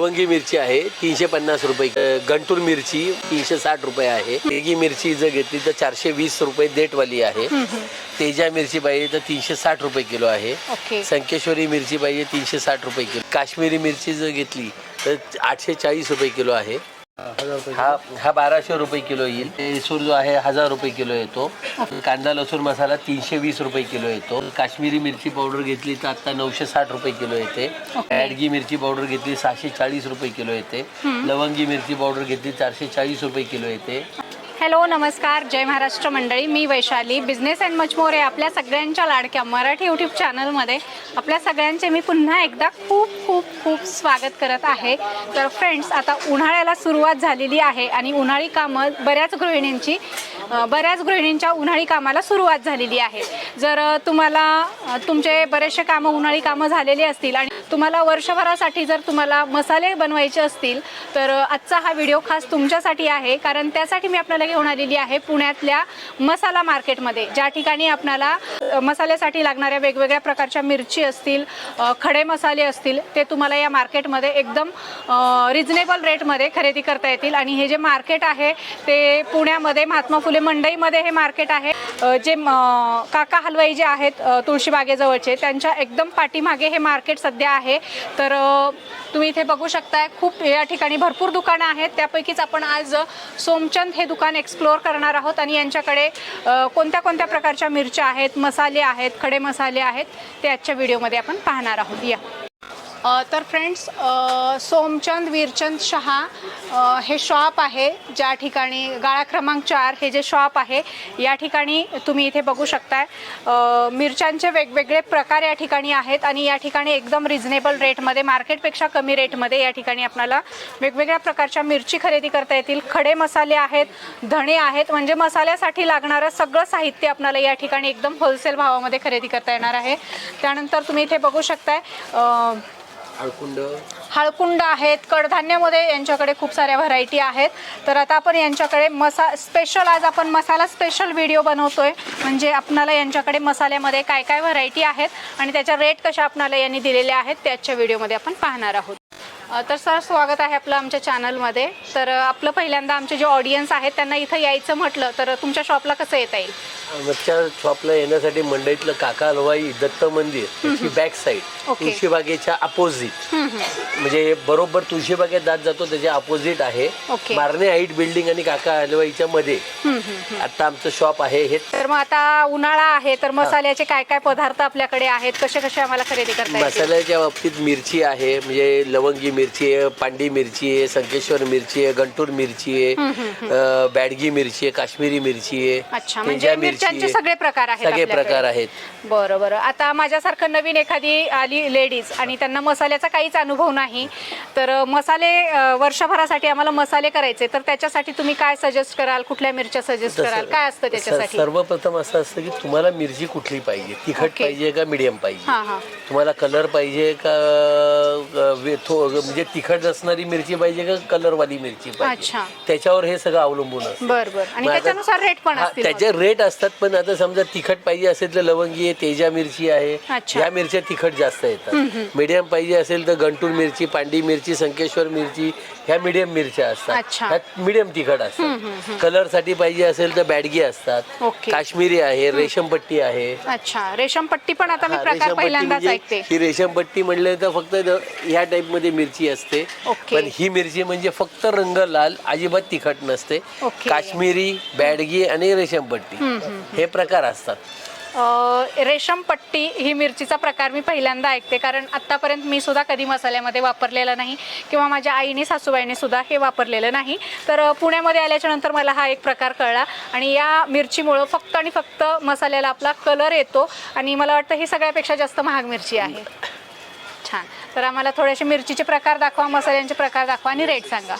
लवंगी मिरची आहे तीनशे पन्नास रुपये. गंटूर मिरची तीनशे साठ रुपये आहे. तेगी मिरची जर घेतली तर चारशे वीस रुपये देटवाली आहे. तेजा मिरची पाहिजे तर तीनशे साठ रुपये किलो आहे. संकेश्वरी मिरची पाहिजे तीनशे साठ रुपये किलो. काश्मीरी मिरची जर घेतली तर आठशे चाळीस रुपये किलो आहे. हा हा बाराशे रुपये किलो येईल. लसूण जो आहे हजार रुपये किलो येतो. कांदा लसूण मसाला तीनशे वीस रुपये किलो येतो. काश्मीरी मिरची पावडर घेतली तर आता नऊशे साठ रुपये किलो येते. ॲडगी मिरची पावडर घेतली सहाशे चाळीस रुपये किलो येते. लवंगी मिरची पावडर घेतली चारशे चाळीस रुपये किलो येते. हॅलो नमस्कार. जय महाराष्ट्र मंडळी. मी Vaishali. Business and much more आहे आपल्या सगळ्यांच्या लाडक्या मराठी यूट्यूब चॅनलमध्ये आपल्या सगळ्यांचे मी पुन्हा एकदा खूप खूप खूप स्वागत करत आहे. तर फ्रेंड्स आता उन्हाळ्याला सुरुवात झालेली आहे आणि उन्हाळी कामं बऱ्याच गृहिणींची बऱ्याच गृहिणींच्या उन्हाळी कामाला सुरुवात झालेली आहे. जर तुम्हाला तुमचे बरेचसे कामं उन्हाळी कामं झालेली असतील आणि तुम्हाला वर्षभरासाठी जर तुम्हाला मसाले बनवायचे असतील तर आजचा हा व्हिडिओ खास तुमच्यासाठी आहे. कारण त्यासाठी मी आपल्याला घेऊन आलेली आहे पुण्यातल्या मसाला मार्केटमध्ये. ज्या ठिकाणी आपल्याला मसाल्यासाठी लागणाऱ्या वेगवेगळ्या प्रकारच्या मिरची असतील खडे मसाले असतील ते तुम्हाला या मार्केटमध्ये एकदम रिजनेबल रेटमध्ये खरेदी करता येतील. आणि हे जे मार्केट आहे ते पुण्यामध्ये महात्मा फुले मंडईमध्ये हे मार्केट आहे. जे म, काका हलवाई जे आहेत तुळशीबागेजवळचे त्यांच्या एकदम पाठीमागे हे मार्केट सध्या आहे. आहे. तर तुम्ही इथे बघू शकताय खूप या ठिकाणी भरपूर दुकानं आहेत. त्यापैकीच आपण आज सोमचंद हे दुकान एक्सप्लोअर करणार आहोत आणि यांच्याकडे कोणत्या कोणत्या प्रकारच्या मिरच्या आहेत मसाले आहेत खडे मसाले आहेत ते आजच्या व्हिडिओमध्ये आपण पाहणार आहोत. या. तर फ्रेंड्स सोमचंद वीरचंद शहा हे शॉप आहे ज्या ठिकाणी गाळा क्रमांक चार हे जे शॉप आहे या ठिकाणी तुम्ही इथे बघू शकताय. मिरच्यांचे वेगवेगळे प्रकार या ठिकाणी आहेत आणि या ठिकाणी एकदम रिझनेबल रेटमध्ये मार्केटपेक्षा कमी रेटमध्ये या ठिकाणी आपल्याला वेगवेगळ्या प्रकारच्या मिरची खरेदी करता येतील. खडे मसाले आहेत धणे आहेत म्हणजे मसाल्यासाठी लागणारं सगळं साहित्य आपल्याला या ठिकाणी एकदम होलसेल भावामध्ये खरेदी करता येणार आहे. त्यानंतर तुम्ही इथे बघू शकताय हळकुंड? हळकुंड आहेत कडधान्यामध्ये यांच्याकडे खूप साऱ्या व्हरायटी आहेत. तर आता आपण यांच्याकडे मसा स्पेशल आज आपण मसाला स्पेशल व्हिडिओ बनवतोय. म्हणजे आपणाला यांच्याकडे मसाल्यामध्ये काय काय व्हरायटी आहेत आणि त्याच्या रेट कशा आपणाला यांनी दिलेल्या आहेत त्याच्या व्हिडिओमध्ये आपण पाहणार आहोत. तर सर स्वागत आहे आपलं आमच्या चॅनलमध्ये तर आपलं पहिल्यांदा आमचे जे ऑडियन्स आहेत त्यांना इथं यायचं म्हटलं तर तुमच्या शॉपला कसं येता येईल? आमच्या शॉपला येण्यासाठी मंडईतलं काका हलवाई दत्त मंदिर त्याची बॅक साईड ओके. तुळशीबागेच्या अपोजिट म्हणजे बरोबर तुळशीबागेत जात जातो त्याच्या अपोजिट आहे. ओके. मारणे हाईट बिल्डिंग आणि काका हलवाईच्या मध्ये. आता आमचं शॉप आहे हे. तर मग आता उन्हाळा आहे तर मसाल्याचे काय काय पदार्थ आपल्याकडे आहेत? कसे कसे आम्हाला खरेदी करता येतील? मसाल्याच्या बाबतीत मिरची आहे म्हणजे लवंगी मिरची आहे पांडी मिरची आहे संकेश्वर मिरची आहे गंटूर मिरची आहे बॅडगी मिरची आहे काश्मीरी मिरची आहे म्हणजे मिरच्यांचे. सगळे प्रकार आहेत सगळे. प्रकार आहेत. बरं बरं. आता माझ्यासारखं नवीन एखादी आली लेडीज आणि त्यांना मसाल्याचा काहीच अनुभव नाही तर मसाले वर्षभरासाठी आम्हाला मसाले करायचे तर त्याच्यासाठी तुम्ही काय सजेस्ट कराल? कुठल्या मिरच्या सजेस्ट कराल? काय असतं त्याच्यासाठी? सर्वप्रथम असं असतं की तुम्हाला मिरची कुठली पाहिजे? तिखट. पाहिजे का मिडियम पाहिजे? तुम्हाला कलर पाहिजे का वे- थो- म्हणजे तिखट असणारी मिरची पाहिजे का कलरवाली मिरची पाहिजे? अच्छा. त्याच्यावर हे सगळं अवलंबून असतं. बरं बरं. आणि मग आता- त्याच्यानुसार रेट पण हा, असतील मग. त्याचे रेट असतात पण आता समजा तिखट पाहिजे असेल तर लवंगी आहे तेजा मिरची आहे. अच्छा. या मिरच्या तिखट जास्त येतात. मीडियम पाहिजे असेल तर गंटूर मिरची पांडी मिरची संकेश्वर मिरची ह्या मीडियम मिरच्या असतात. अच्छा. ह्या मीडियम तिखट असतात. कलरसाठी पाहिजे असेल तर बॅडगी असतात. ओके. काश्मीरी आहे रेशमपट्टी आहे. अच्छा. रेशमपट्टी पण आता मी हा, प्रकार रेशमपट्टी पहिल्यांदाच म्हणजे ऐकते. ही रेशमपट्टी म्हणले तर फक्त ह्या टाइपमध्ये मिरची असते. पण ही मिरची म्हणजे फक्त रंग लाल अजिबात तिखट नसते. काश्मीरी बॅडगी आणि रेशमपट्टी हे प्रकार असतात. रेशमपट्टी ही मिरचीचा प्रकार मी पहिल्यांदा ऐकते कारण आत्तापर्यंत मी सुद्धा कधी मसाल्यामध्ये वापरलेला नाही किंवा माझ्या आईने सासूबाईने सुद्धा हे वापरलेलं नाही. तर पुण्यामध्ये आल्याच्यानंतर मला हा एक प्रकार कळला आणि या मिरचीमुळं फक्त आणि फक्त मसाल्याला आपला कलर येतो आणि मला वाटतं ही सगळ्यापेक्षा जास्त महाग मिरची आहे. छान. तर आम्हाला थोडेसे मिरचीचे प्रकार दाखवा मसाल्यांचे प्रकार दाखवा आणि रेट सांगा.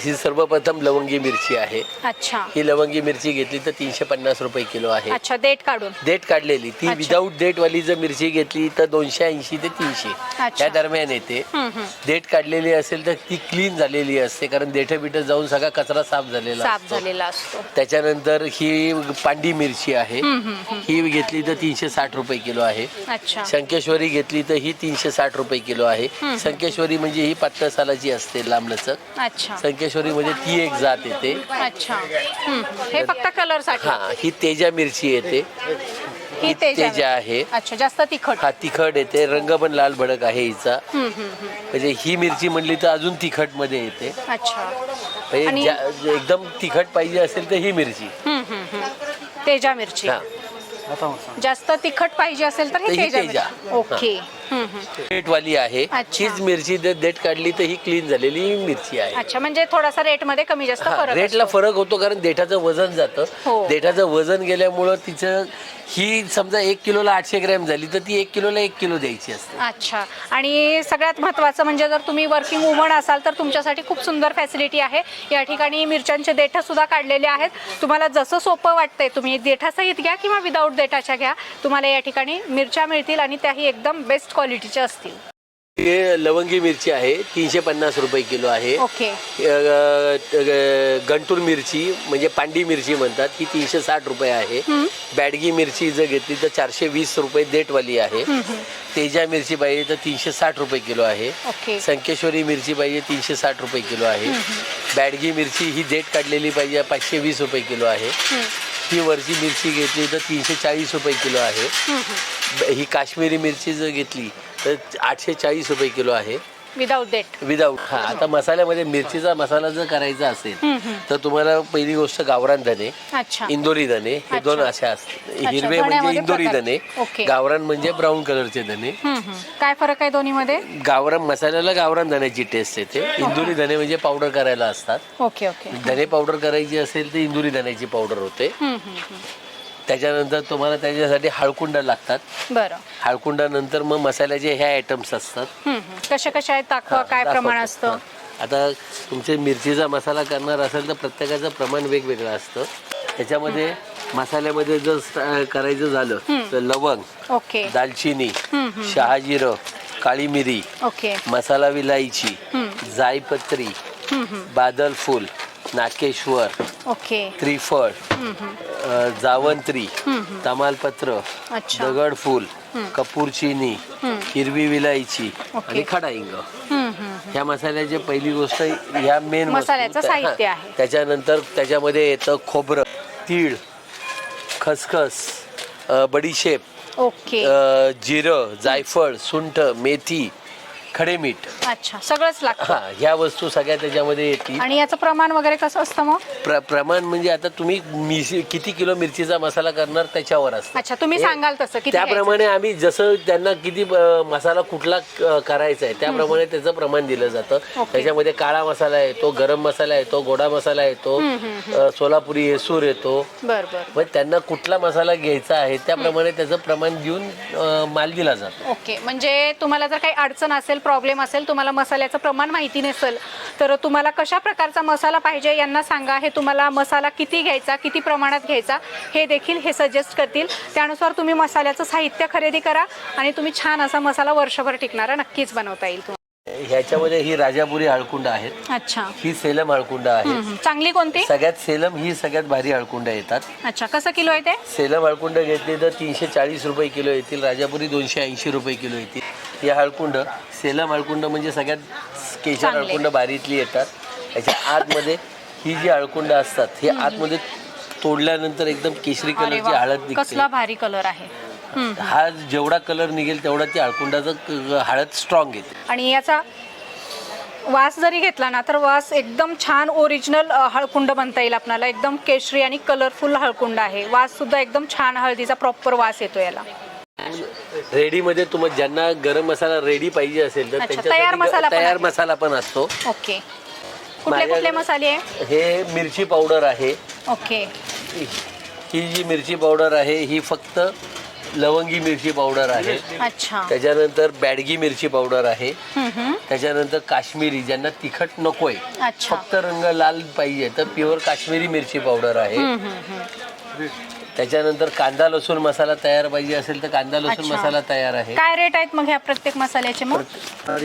ही सर्वप्रथम लवंगी मिरची आहे. अच्छा. ही लवंगी मिरची घेतली तर तीनशे पन्नास रुपये किलो आहे. अच्छा देठ काढून. देठ काढलेली. ती अच्छा. विदाऊट देठ वाली जर मिरची घेतली तर दोनशे ऐंशी ते तीनशे. अच्छा. या दरम्यान येते. हम्म, हम्म. देठ काढलेली असेल तर ती क्लीन झालेली असते. कारण देठ बिठ जाऊन सगळा कचरा साफ झालेला साफ असतो. झालेला असतो. त्याच्यानंतर ही पांडी मिरची आहे. हम्म, हम्म, हम्म. ही घेतली तर तीनशे साठ रुपये किलो आहे. अच्छा. शंकेश्वरी घेतली तर ही तीनशे साठ रुपये किलो आहे. शंकेश्वरी म्हणजे ही पातळ सालाची असते लांब लचक अच्छा. संकेश्वरी मध्ये ती एक जात येते. अच्छा. हे फक्त कलरसाठी हा ही तेजा मिरची येते. ही तेजा आहे. अच्छा जास्त तिखट. हा तिखट येते. रंग पण लाल भडक आहे हिचा. म्हणजे ही मिरची म्हणली तर अजून तिखटमध्ये येते. अच्छा. म्हणजे आणि- ज्या- एकदम तिखट पाहिजे असेल तर ही मिरची. हम्म, हम्म, हम्म. तेजा मिरची. हा. जास्त तिखट पाहिजे असेल तर तर ही ही तेजा तेजा. मिरची. ओके. रेटवाली आहे. अच्छा. हीच मिरची जर देठ काढली तर ही क्लीन झालेली मिरची आहे. अच्छा म्हणजे थोडासा रेटमध्ये कमी जास्त हा, फरक रेटला असतो. फरक होतो कारण देठाचं वजन जातं. हो. देठाचं वजन गेल्यामुळं तिचं ही समजा एक किलोला आठशे ग्रॅम झाली तर ती एक किलोला एक किलो द्यायची असते. अच्छा. आणि सगळ्यात महत्त्वाचं म्हणजे जर तुम्ही वर्किंग वुमन असाल तर तुमच्यासाठी खूप सुंदर फॅसिलिटी आहे. या ठिकाणी मिरच्यांचे देठं सुद्धा काढलेले आहेत. तुम्हाला जसं सोपं वाटतंय तुम्ही देठासहित घ्या किंवा विदाऊट देठाच्या घ्या. तुम्हाला या ठिकाणी मिरच्या मिळतील आणि त्याही एकदम बेस्ट क्वालिटीच्या असतील. हे लवंगी मिरची आहे तीनशे पन्नास रुपये किलो आहे. ओके. अ, अ, गंटूर मिरची म्हणजे पांडी मिरची म्हणतात ही तीनशे साठ रुपये आहे. बॅडगी मिरची जर घेतली तर चारशे वीस रुपये देटवाली आहे. तेजा मिरची पाहिजे तर तीनशे साठ रुपये किलो आहे. ओके. संकेश्वरी मिरची पाहिजे तीनशे साठ रुपये किलो आहे. बॅडगी मिरची ही देठ काढलेली पाहिजे पाचशे वीस रुपये किलो आहे. ही वरची मिरची घेतली तर तीनशे चाळीस रुपये किलो आहे. ही काश्मीरी मिरची जर घेतली तर आठशे चाळीस रुपये किलो आहे. विदाऊट देठ विदाऊट हा आता मसाल्यामध्ये मिरचीचा मसाला जर करायचा असेल तर तुम्हाला पहिली गोष्ट गावरान धने अच्छा. इंदोरी धने हे दोन. असे असतात हिरवे म्हणजे धण्यामध्ये इंदोरी प्रकार. धने ओके. गावरान म्हणजे ब्राऊन कलरचे धने. हम्म, हम्म. काय फरक आहे दोन्हीमध्ये? गावरान मसाल्याला गावरान धण्याची टेस्ट येते. इंदोरी धने म्हणजे पावडर करायला असतात. Okay okay. धने पावडर करायची असेल तर इंदुरी धण्याची पावडर होते. हम्म, हम्म, हम्म. त्याच्यानंतर तुम्हाला त्याच्यासाठी हळकुंड लागतात. बरं. हळकुंडानंतर मग मसाल्याचे ह्या आयटम्स असतात. कसे कसे आहेत? दाखवा काय दाखवतो. प्रमाण असतं? हा. आता तुमचे मिरचीचा मसाला करणार असेल तर प्रत्येकाचं प्रमाण वेगवेगळं असतं. त्याच्यामध्ये मसाल्यामध्ये जर स्ट- करायचं झालं तर लवंग ओके. दालचिनी शहाजिरं काळी मिरी ओके. मसाला विलायची जायपत्री. बादल फूल नाकेश्वर ओके. त्रिफळ अ, जावंत्री तमालपत्र अच्छा. दगडफूल कपूरचिनी हिरवी विलायची ओके. आणि खडा हम्म, हम्म. ह्या मसाल्याची पहिली गोष्ट ह्या मेन मसाल्याचं साहित्य आहे. त्याच्यानंतर त्याच्यामध्ये येतं खोबरं तीळ खसखस अ, बडीशेप ओके. अ, जिरं जायफळ सुंठ मेथी खडे मीठ. अच्छा सगळंच लागतं. हा ह्या वस्तू सगळ्या त्याच्यामध्ये येतील. आणि याचं प्रमाण वगैरे कसं असतं मग? प्र प्रमाण म्हणजे आता तुम्ही मिरची किती किलो मिरचीचा मसाला करणार त्याच्यावर असतं. अच्छा तुम्ही हे- सांगाल तसं किती त्याप्रमाणे आम्ही जसं त्यांना किती अ, मसाला कुठला करायचा आहे त्याप्रमाणे त्याचं प्रमाण दिलं जातं. ओके. त्याच्यामध्ये काळा मसाला येतो गरम मसाला येतो गोडा मसाला येतो अ, सोलापुरी येसूर येतो. बर बर. मग त्यांना कुठला मसाला घ्यायचा आहे त्याप्रमाणे त्याचं प्रमाण देऊन अ, माल दिला जातो. ओके म्हणजे तुम्हाला जर काही अडचण असेल प्रॉब्लेम असेल तुम्हाला मसाल्याचं प्रमाण माहिती नसेल तर तुम्हाला कशा प्रकारचा मसाला पाहिजे यांना सांगा. हे तुम्हाला मसाला किती घ्यायचा किती प्रमाणात घ्यायचा हे देखील हे सजेस्ट करतील. त्यानुसार तुम्ही मसाल्याचं साहित्य खरेदी करा आणि तुम्ही छान असा मसाला वर्षभर टिकणारा नक्कीच बनवता येईल ह्याच्यामध्ये ही राजापुरी हळकुंड आहेत. अच्छा. ही सेलम हळकुंड आहे. चांगली कोणती? सगळ्यात सेलम ही सगळ्यात भारी हळकुंड येतात. अच्छा कसं किलो आहे ते? सेलम हळकुंड घेतली तर तीनशे चाळीस रुपये किलो येतील. राजापुरी दोनशे ऐंशी रुपये किलो येतील. ही हळकुंड सेलम हळकुंड म्हणजे सगळ्यात केशर. हळकुंड बारीतली येतात. याच्या आतमध्ये ही जी हळकुंड असतात हे आतमध्ये तोडल्यानंतर एकदम केशरी कलरची हळद कसला भारी कलर आहे. हम्म. हा जेवढा कलर निघेल तेवढा ती हळकुंडाचं हळद स्ट्रॉंग येते. आणि याचा वास जरी घेतला ना तर वास एकदम छान ओरिजिनल हळकुंड बनता येईल आपल्याला एकदम केशरी आणि कलरफुल हळकुंड आहे. वास सुद्धा एकदम छान हळदीचा प्रॉपर वास येतो याला. रेडीमध्ये तुम्हाला ज्यांना गरम मसाला रेडी पाहिजे असेल तर अच्छा, त्यांच्यासाठी तयार मसाला पण तयार आहे. मसाला पण असतो. ओके. कुठले कुठले मसाले आहे? हे मिरची पावडर आहे. ओके. ही जी मिरची पावडर आहे ही फक्त लवंगी मिरची पावडर आहे. अच्छा. त्याच्यानंतर बॅडगी मिरची पावडर आहे. हम्म, हम्म. त्याच्यानंतर काश्मीरी ज्यांना तिखट नकोय. अच्छा. फक्त रंग लाल पाहिजे तर प्युअर काश्मीरी मिरची पावडर आहे. हम्म, हम्म, हम्म. त्याच्यानंतर कांदा लसूण मसाला तयार पाहिजे असेल तर कांदा लसूण अच्छा. मसाला तयार आहे. काय रेट आहेत मग ह्या प्रत्येक मसाल्याचे मग?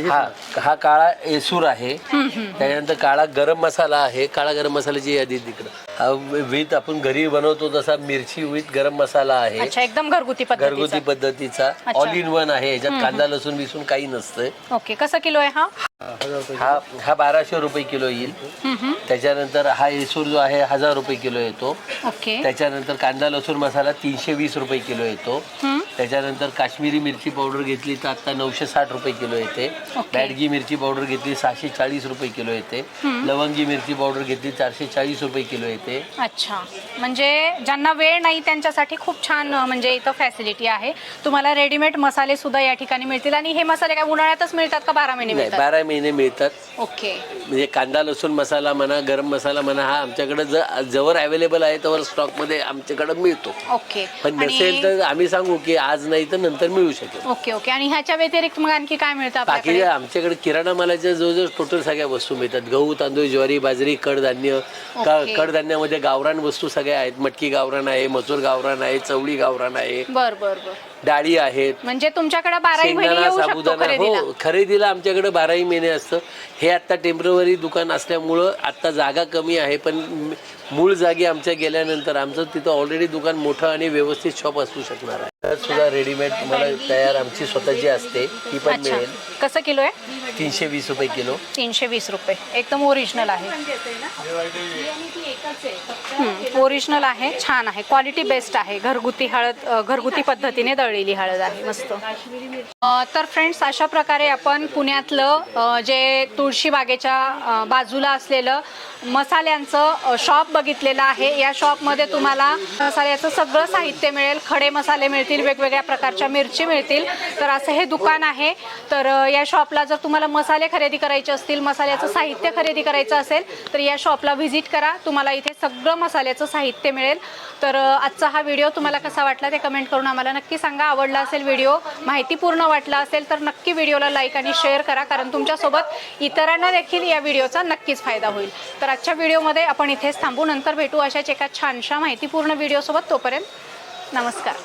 हा हा काळा एसूर आहे. त्याच्यानंतर काळा गरम मसाला आहे. काळा गरम मसाल्याची यादी तिकडं. हा विथ आपण घरी बनवतो तसा मिरची विथ गरम मसाला आहे. अच्छा एकदम घरगुती घरगुती पद्धतीचा. ऑल इन वन आहे. याच्यात कांदा लसूण बिसून काही नसतंय. ओके कसं किलो आहे हा? हा हा बाराशे रुपये किलो येईल हम्म. त्याच्यानंतर हा एसूर जो आहे हजार रुपये किलो येतो ओके त्याच्यानंतर कांदा लसूण मसाला तीनशे वीस रुपये किलो येतो हम्म. त्याच्यानंतर काश्मीरी मिरची पावडर घेतली तर आता नऊशे साठ रुपये किलो येते. बॅडगी मिरची पावडर घेतली सहाशे चाळीस रुपये किलो येते. लवंगी मिरची पावडर घेतली चारशे चाळीस रुपये किलो येते. अच्छा. म्हणजे ज्यांना वेळ नाही त्यांच्यासाठी खूप छान म्हणजे इथं फॅसिलिटी आहे. तुम्हाला रेडीमेड मसाले सुद्धा या ठिकाणी मिळतील. आणि हे मसाले काय उन्हाळ्यातच मिळतात का बारा महिने नाही मिळतात? बारा महिने मिळतात. ओके. म्हणजे कांदा लसूण मसाला म्हणा गरम मसाला म्हणा हा आमच्याकडे ज- जवळ अवेलेबल आहे तवर स्टॉकमध्ये आमच्याकडे मिळतो. ओके. पण नसेल तर आम्ही सांगू की आज नाही तर नंतर मिळू शकेल. Okay okay. आणि ह्याच्या व्यतिरिक्त मग आणखी काय मिळतं बाकी आपल्याकडे आमच्याकडे किराणा मालाच्या जवळजवळ टोटल सगळ्या वस्तू मिळतात. गहू तांदूळ ज्वारी बाजरी कडधान्य का ओके. कडधान्यामध्ये गावरान वस्तू सगळ्या आहेत. मटकी गावरान आहे मसूर गावरान आहे चवळी गावरान आहे. बर बर बर. डाळी आहेत. म्हणजे तुमच्याकडे बाराही महिने शेंगदाणा येऊ शकतो साबुदाणा. खरेदीला हो खरेदीला. आमच्याकडे बाराही महिने असतं. हे आता टेंपररी दुकान असल्यामुळं आता जागा कमी आहे पण मूळ जागी आमच्या गेल्यानंतर आमचं तिथं ऑलरेडी दुकान मोठं आणि व्यवस्थित शॉप असू शकणार आहे. तर सुद्धा रेडीमेड तुम्हाला तयार आमची स्वतःची असते ती पण अच्छा. मिळेल. कसं किलो आहे? तीनशे वीस रुपये किलो. तीनशे वीस रुपये. एकदम ओरिजिनल आहे. ओरिजिनल आहे छान आहे क्वालिटी बेस्ट आहे. घरगुती हळद घरगुती पद्धतीने दळलेली हळद आहे मस्त. तर फ्रेंड्स अशा प्रकारे आपण पुण्यातलं जे तुळशी बागेच्या बाजूला असलेलं मसाल्यांचं शॉप बघितलेलं आहे. या शॉपमध्ये तुम्हाला मसाल्याचं सगळं साहित्य मिळेल. खडे मसाले मिळतील वेगवेगळ्या प्रकारच्या मिरची मिळतील. तर असं हे दुकान आहे. तर या शॉपला जर तुम्हाला मसाले खरेदी करायचे असतील मसाल्याचं साहित्य खरेदी करायचं असेल तर या शॉपला व्हिजिट करा. तुम्हाला इथे सगळं मसाल्याचं साहित्य मिळेल. तर आजचा हा व्हिडिओ तुम्हाला कसा वाटला ते कमेंट करून आम्हाला नक्की सांगा. आवडला असेल व्हिडिओ माहितीपूर्ण वाटला असेल तर नक्की व्हिडिओला लाईक आणि शेअर करा. कारण तुमच्यासोबत इतरांना देखील या व्हिडिओचा नक्कीच फायदा होईल. तर आजच्या व्हिडिओमध्ये आपण इथेच थांबू. नंतर भेटू अशाच एका छानशा माहितीपूर्ण व्हिडिओसोबत. तोपर्यंत नमस्कार.